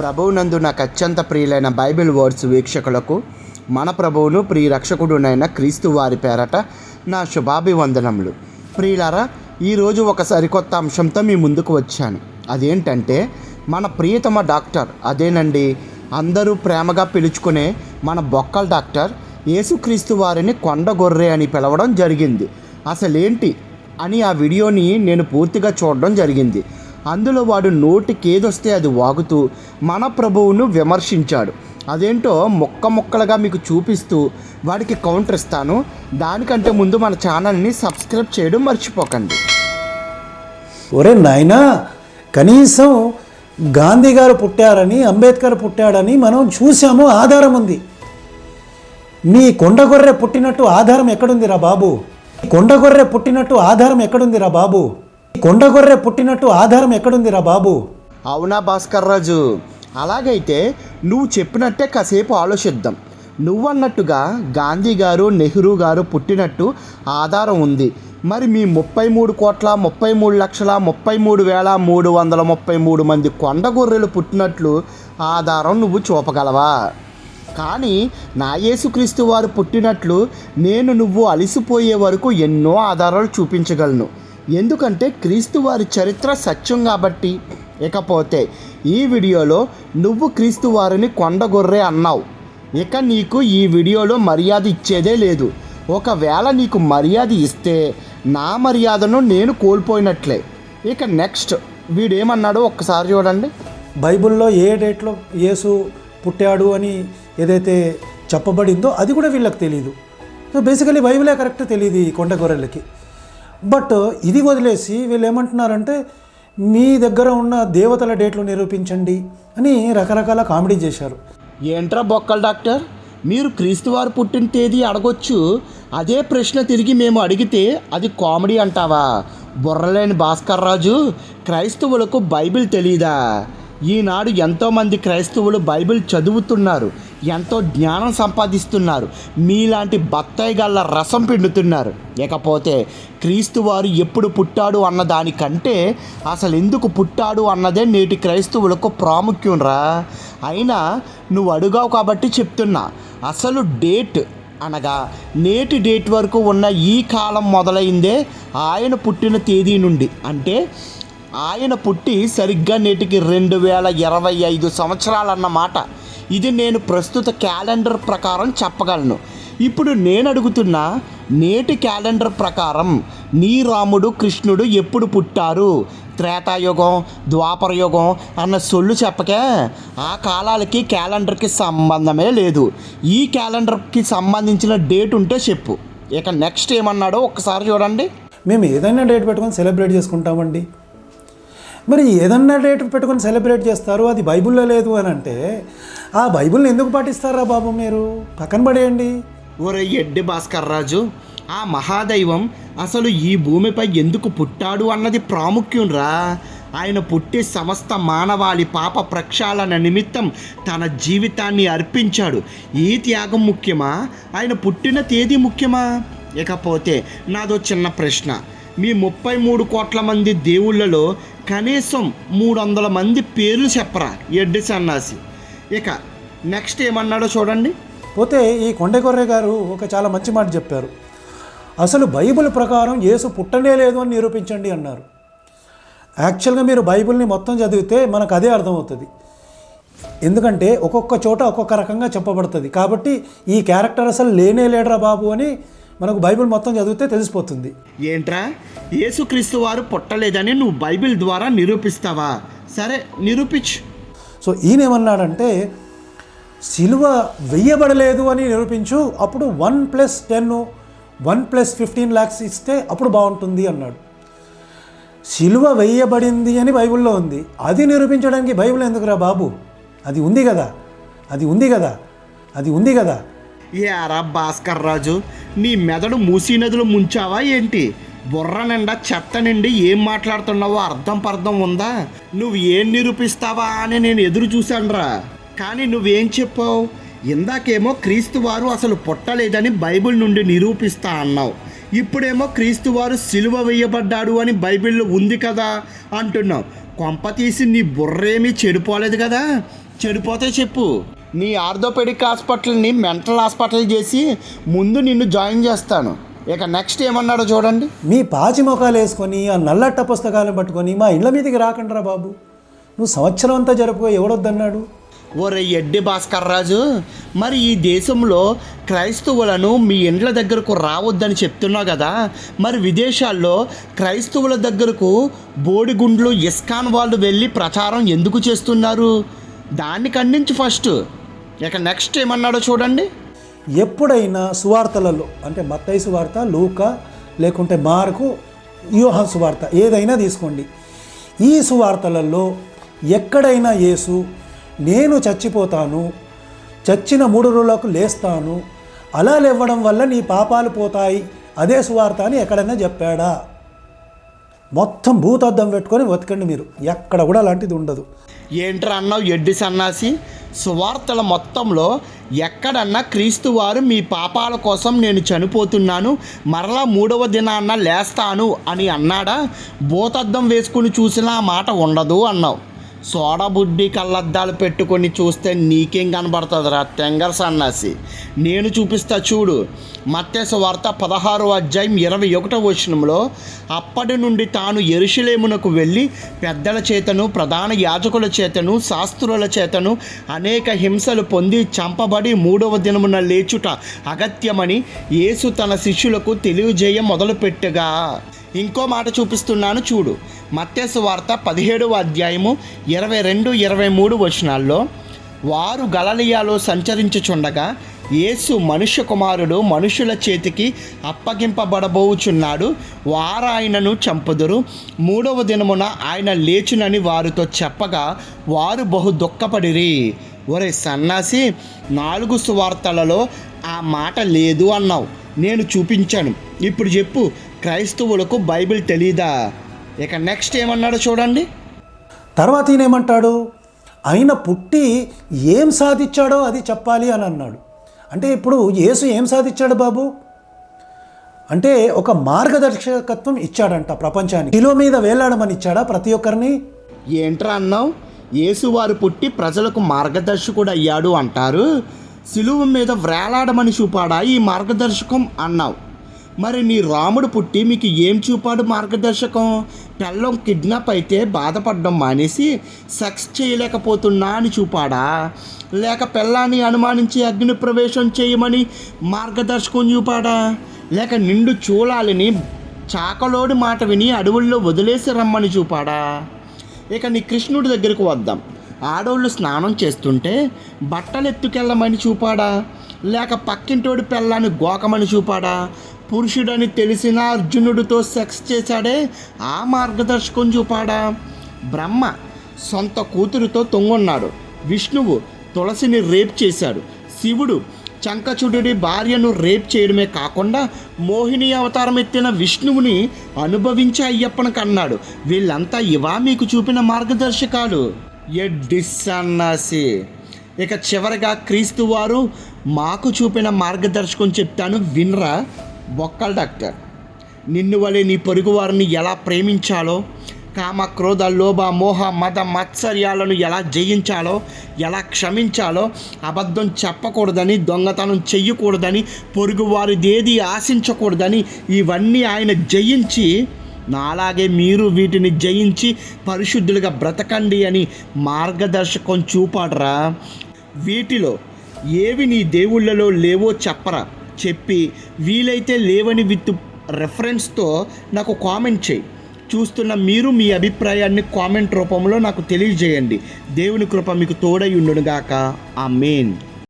ప్రభువునందు నాకు అత్యంత ప్రియులైన బైబిల్ వర్డ్స్ వీక్షకులకు మన ప్రభువును ప్రియ రక్షకుడునైన క్రీస్తు వారి పేరట నా శుభాభివందనములు. ప్రియులారా ఈరోజు ఒక సరికొత్త అంశంతో మీ ముందుకు వచ్చాను. అదేంటంటే మన ప్రియతమ డాక్టర్ అదేనండి అందరూ ప్రేమగా పిలుచుకునే మన బొక్కల డాక్టర్ యేసుక్రీస్తు వారిని కొండ గొర్రె అని పిలవడం జరిగింది. అసలేంటి? అని ఆ వీడియోని నేను పూర్తిగా చూడడం జరిగింది. అందులో వాడు నోటికి ఏదొస్తే అది వాగుతూ మన ప్రభువును విమర్శించాడు. అదేంటో మొక్క మొక్కలుగా మీకు చూపిస్తూ వాడికి కౌంటర్ ఇస్తాను. దానికంటే ముందు మన ఛానల్ని సబ్స్క్రైబ్ చేయడం మర్చిపోకండి. ఒరే నాయనా కనీసం గాంధీ గారు పుట్టారని అంబేద్కర్ పుట్టాడని మనం చూసాము ఆధారం ఉంది. నీ కొండగొర్రె పుట్టినట్టు ఆధారం ఎక్కడుందిరా బాబు? కొండగొర్రె పుట్టినట్టు ఆధారం ఎక్కడుందిరా బాబు? కొండగొర్రె పుట్టినట్టు ఆధారం ఎక్కడుందిరా బాబు? అవునా భాస్కర్ రాజు. అలాగైతే నువ్వు చెప్పినట్టే కాసేపు ఆలోచిద్దాం. నువ్వన్నట్టుగా గాంధీ గారు నెహ్రూ గారు పుట్టినట్టు ఆధారం ఉంది. మరి మీ ముప్పై మూడు కోట్ల ముప్పై మూడు లక్షల ముప్పై మూడు వేల మూడు వందల ముప్పై మూడు మంది కొండ గొర్రెలు పుట్టినట్లు ఆధారం నువ్వు చూపగలవా? కానీ నా యేసుక్రీస్తు వారు పుట్టినట్లు నేను నువ్వు అలిసిపోయే వరకు ఎన్నో ఆధారాలు చూపించగలను. ఎందుకంటే క్రీస్తు వారి చరిత్ర సత్యం కాబట్టి. ఇకపోతే ఈ వీడియోలో నువ్వు క్రీస్తు వారిని కొండగొర్రె అన్నావు. ఇక నీకు ఈ వీడియోలో మర్యాద ఇచ్చేదే లేదు. ఒకవేళ నీకు మర్యాద ఇస్తే నా మర్యాదను నేను కోల్పోయినట్లే. ఇక నెక్స్ట్ వీడేమన్నాడో ఒక్కసారి చూడండి. బైబిల్లో ఏ డేట్లో యేసు పుట్టాడు అని ఏదైతే చెప్పబడిందో అది కూడా వీళ్ళకి తెలియదు సో బేసికలీ బైబిలే కరెక్ట్ తెలియదు ఈ కొండ గొర్రెలకి బట్ ఇది వదిలేసి వీళ్ళు ఏమంటున్నారంటే మీ దగ్గర ఉన్న దేవతల డేట్లు నిరూపించండి అని రకరకాల కామెడీ చేశారు. ఏంట్రా బొక్కల డాక్టర్? మీరు క్రీస్తువారు పుట్టిన తేదీ అడగొచ్చు. అదే ప్రశ్న తిరిగి మేము అడిగితే అది కామెడీ అంటావా? బుర్రలేని భాస్కర్ రాజు క్రైస్తవులకు బైబిల్ తెలీదా? ఈనాడు ఎంతోమంది క్రైస్తవులు బైబిల్ చదువుతున్నారు. ఎంతో జ్ఞానం సంపాదిస్తున్నారు. మీలాంటి బత్తాయి గల్ల రసం పిండుతున్నారు. ఇకపోతే క్రీస్తు వారు ఎప్పుడు పుట్టాడు అన్న దానికంటే అసలు ఎందుకు పుట్టాడు అన్నదే నేటి క్రైస్తవులకు ప్రాముఖ్యం రా అయినా నువ్వు అడుగావు కాబట్టి చెప్తున్నా. అసలు డేట్ అనగా నేటి డేట్ వరకు ఉన్న ఈ కాలం మొదలైందే ఆయన పుట్టిన తేదీ నుండి. అంటే ఆయన పుట్టి సరిగ్గా నేటికి రెండు వేల ఇరవై ఐదు సంవత్సరాలన్నమాట ఇది నేను ప్రస్తుత క్యాలెండర్ ప్రకారం చెప్పగలను. ఇప్పుడు నేను అడుగుతున్న నేటి క్యాలెండర్ ప్రకారం నీ రాముడు కృష్ణుడు ఎప్పుడు పుట్టారు? త్రేతాయుగం ద్వాపరయుగం అన్న సొల్లు చెప్పకే ఆ కాలాలకి క్యాలెండర్కి సంబంధమే లేదు. ఈ క్యాలెండర్కి సంబంధించిన డేట్ ఉంటే చెప్పు. ఇక నెక్స్ట్ ఏమన్నాడో ఒక్కసారి చూడండి. మేము ఏదైనా డేట్ పెట్టుకొని సెలబ్రేట్ చేసుకుంటామండి. మరి ఏదన్నా డేట్ పెట్టుకొని సెలబ్రేట్ చేస్తారు అది బైబిల్లో లేదు అని అంటే ఆ బైబిల్ని ఎందుకు పాటిస్తారా బాబు మీరు? పక్కన పడేయండి. ఒరే ఎడ్డి భాస్కర్ రాజు ఆ మహాదైవం అసలు ఈ భూమిపై ఎందుకు పుట్టాడు అన్నది ప్రాముఖ్యం రా. ఆయన పుట్టి సమస్త మానవాళి పాప ప్రక్షాళన నిమిత్తం తన జీవితాన్ని అర్పించాడు. ఈ త్యాగం ముఖ్యమా? ఆయన పుట్టిన తేదీ ముఖ్యమా? ఇకపోతే నాదో చిన్న ప్రశ్న. మీ ముప్పై మూడు కోట్ల మంది దేవుళ్ళలో కనీసం మూడు వందల మంది పేర్లు చెప్పరా ఎడ్డి సన్నాసి. ఇక నెక్స్ట్ ఏమన్నాడో చూడండి. పోతే ఈ కొండగొర్రె గారు ఒక చాలా మంచి మాట చెప్పారు. అసలు బైబిల్ ప్రకారం యేసు పుట్టనే లేదు అని నిరూపించండి అన్నారు. యాక్చువల్గా మీరు బైబిల్ని మొత్తం చదివితే మనకు అదే అర్థమవుతుంది. ఎందుకంటే ఒక్కొక్క చోట ఒక్కొక్క రకంగా చెప్పబడుతుంది. కాబట్టి ఈ క్యారెక్టర్ అసలు లేనే లేడరా బాబు అని మనకు బైబిల్ మొత్తం చదివితే తెలిసిపోతుంది. ఏంట్రా? యేసుక్రీస్తు వారు పుట్టలేదని నువ్వు బైబిల్ ద్వారా నిరూపిస్తావా? సరే నిరూపించు. సో ఈయన ఏమన్నాడంటే సిలువ వెయ్యబడలేదు అని నిరూపించు అప్పుడు one plus ten one plus fifteen lakhs ఇస్తే అప్పుడు బాగుంటుంది అన్నాడు. సిలువ వెయ్యబడింది అని బైబిల్లో ఉంది. అది నిరూపించడానికి బైబిల్ ఎందుకురా బాబు? అది ఉంది కదా. అది ఉంది కదా. అది ఉంది కదా. ఏరా భాస్కర్ రాజు? నీ మెదడు మూసీ నదిలో ముంచావా ఏంటి? బుర్ర నిండా చెత్త నిండి ఏం మాట్లాడుతున్నావో అర్థం పర్థం ఉందా? నువ్వు ఏం నిరూపిస్తావా అని నేను ఎదురు చూశానురా. కానీ నువ్వేం చెప్పావు? ఇందాకేమో క్రీస్తు వారు అసలు పుట్టలేదని బైబిల్ నుండి నిరూపిస్తా అన్నావు. ఇప్పుడేమో క్రీస్తు వారు సిలువ వేయబడ్డాడు అని బైబిల్లో ఉంది కదా అంటున్నావు. కొంప తీసి నీ బుర్రేమీ చెడిపోలేదు కదా? చెడిపోతే చెప్పు. నీ ఆర్థోపెడిక్ హాస్పిటల్ని మెంటల్ హాస్పిటల్ చేసి ముందు నిన్ను జాయిన్ చేస్తాను. ఇక నెక్స్ట్ ఏమన్నాడో చూడండి. మీ పాచి ముఖాలు వేసుకొని ఆ నల్లట్ట పుస్తకాలను పట్టుకొని మా ఇళ్ళ మీదకి రాకండిరా బాబు. నువ్వు సంవత్సరం అంతా జరుపుకో ఎవడొద్దన్నాడు? ఓరే ఎడ్డి భాస్కర్ రాజు మరి ఈ దేశంలో క్రైస్తవులను మీ ఇండ్ల దగ్గరకు రావద్దని చెప్తున్నావు కదా. మరి విదేశాల్లో క్రైస్తవుల దగ్గరకు బోడిగుండ్లు ఇస్కాన్ వాళ్ళు వెళ్ళి ప్రచారం ఎందుకు చేస్తున్నారు? దాన్ని ఖండించు ఫస్ట్. ఇక నెక్స్ట్ ఏమన్నాడో చూడండి. ఎప్పుడైనా సువార్తలలో అంటే మత్తయి సువార్త లూక లేకుంటే మార్కు యూహ సువార్త ఏదైనా తీసుకోండి. ఈ సువార్తలలో ఎక్కడైనా యేసు నేను చచ్చిపోతాను చచ్చిన మూడు రోజులకు లేస్తాను అలా లేవ్వడం వల్ల నీ పాపాలు పోతాయి అదే సువార్త అని ఎక్కడైనా చెప్పాడా? మొత్తం భూతద్దం పెట్టుకొని బతకండి మీరు. ఎక్కడ కూడా అలాంటిది ఉండదు. ఏంట్రా అన్నావు? ఎడ్డి సన్నాసి. సువార్తల మొత్తంలో ఎక్కడన్నా క్రీస్తు వారు మీ పాపాల కోసం నేను చనిపోతున్నాను మరలా మూడవ దినాన్న లేస్తాను అని అన్నాడా? భూతద్దం వేసుకుని చూసినా ఆ మాట ఉండదు అన్నావు. సోడబుడ్డి కళ్ళద్దాలు పెట్టుకొని చూస్తే నీకేం కనబడుతుందిరా? తెంగర సన్నాసి. నేను చూపిస్తా చూడు. మత్స్య వార్త పదహారో అధ్యాయం ఇరవై ఒకటో వచనంలో అప్పటి నుండి తాను ఎరుషులేమునకు వెళ్ళి పెద్దల చేతను ప్రధాన యాజకుల చేతను శాస్త్రుల చేతను అనేక హింసలు పొంది చంపబడి మూడవ దినమున లేచుట అగత్యమని యేసు తన శిష్యులకు తెలియజేయ మొదలుపెట్టగా. ఇంకో మాట చూపిస్తున్నాను చూడు. మత్స్సు వార్త పదిహేడవ అధ్యాయము ఇరవై రెండు ఇరవై మూడు వచనాల్లో వారు గలలియాలో సంచరించుచుండగా యేసు మనుష్య కుమారుడు మనుషుల చేతికి అప్పగింపబడబోచున్నాడు. వారాయనను చంపుదురు. మూడవ దినమున ఆయన లేచునని వారితో చెప్పగా వారు బహు దుఃఖపడిరి. ఒరే సన్నాసి నాలుగు సువార్తలలో ఆ మాట లేదు అన్నావు. నేను చూపించాను. ఇప్పుడు చెప్పు క్రైస్తవులకు బైబిల్ తెలీదా? ఇక నెక్స్ట్ ఏమన్నాడో చూడండి. తర్వాత ఈయన ఏమంటాడు? ఆయన పుట్టి ఏం సాధించాడో అది చెప్పాలి అని అన్నాడు. అంటే ఇప్పుడు యేసు ఏం సాధించాడు బాబు? అంటే ఒక మార్గదర్శకత్వం ఇచ్చాడంట ప్రపంచానికి. కిలో మీద వేలాడమని ఇచ్చాడా ప్రతి ఒక్కరిని? ఏంట్రా అన్నావు? యేసువారు పుట్టి ప్రజలకు మార్గదర్శకుడు అయ్యాడు అంటారు. సిలువ మీద వ్రేలాడమని చూపాడా ఈ మార్గదర్శకం అన్నావు? మరి నీ రాముడు పుట్టి మీకు ఏం చూపాడు మార్గదర్శకం? పెళ్ళం కిడ్నాప్ అయితే బాధపడడం మానేసి సెక్స్ చేయలేకపోతున్నా అని చూపాడా? లేక పెళ్ళాన్ని అనుమానించి అగ్ని ప్రవేశం చేయమని మార్గదర్శకం చూపాడా? లేక నిండు చూలాలని చాకలోడి మాట విని అడవుల్లో వదిలేసి రమ్మని చూపాడా? ఇక నీ కృష్ణుడి దగ్గరకు వద్దాం. ఆడవాళ్ళు స్నానం చేస్తుంటే బట్టలు ఎత్తుకెళ్ళమని చూపాడా? లేక పక్కింటోడి పెళ్ళాన్ని గోకమని చూపాడా? పురుషుడని తెలిసిన అర్జునుడితో సెక్స్ చేశాడే ఆ మార్గదర్శకం చూపాడా? బ్రహ్మ సొంత కూతురుతో తొంగున్నాడు. విష్ణువు తులసిని రేప్ చేశాడు. శివుడు చంకచుడి భార్యను రేప్ చేయడమే కాకుండా మోహిని అవతారం ఎత్తిన విష్ణువుని అనుభవించి అయ్యప్పను కన్నాడు. వీళ్ళంతా ఇవా మీకు చూపిన మార్గదర్శకాలు? ఎడ్డి అన్నాసి ఇక చివరగా క్రీస్తు వారు మాకు చూపిన మార్గదర్శకం చెప్తాను వినరా బొక్కల డాక్టర్. నిన్ను వలె నీ పొరుగు వారిని ఎలా ప్రేమించాలో కామ క్రోధ లోభ మోహ మత మత్సర్యాలను ఎలా జయించాలో ఎలా క్షమించాలో అబద్ధం చెప్పకూడదని దొంగతనం చెయ్యకూడదని పొరుగువారిదేది ఆశించకూడదని ఇవన్నీ ఆయన జయించి నాలాగే మీరు వీటిని జయించి పరిశుద్ధులుగా బ్రతకండి అని మార్గదర్శకం చూపాడరా. వీటిలో ఏవి నీ దేవుళ్ళలో లేవో చెప్పరా. చెప్పి వీలైతే లేవని విత్ రెఫరెన్స్తో నాకు కామెంట్ చేయి. చూస్తున్న మీరు మీ అభిప్రాయాన్ని కామెంట్ రూపంలో నాకు తెలియజేయండి. దేవుని కృప మీకు తోడై ఉండునుగాక. ఆ మెయిన్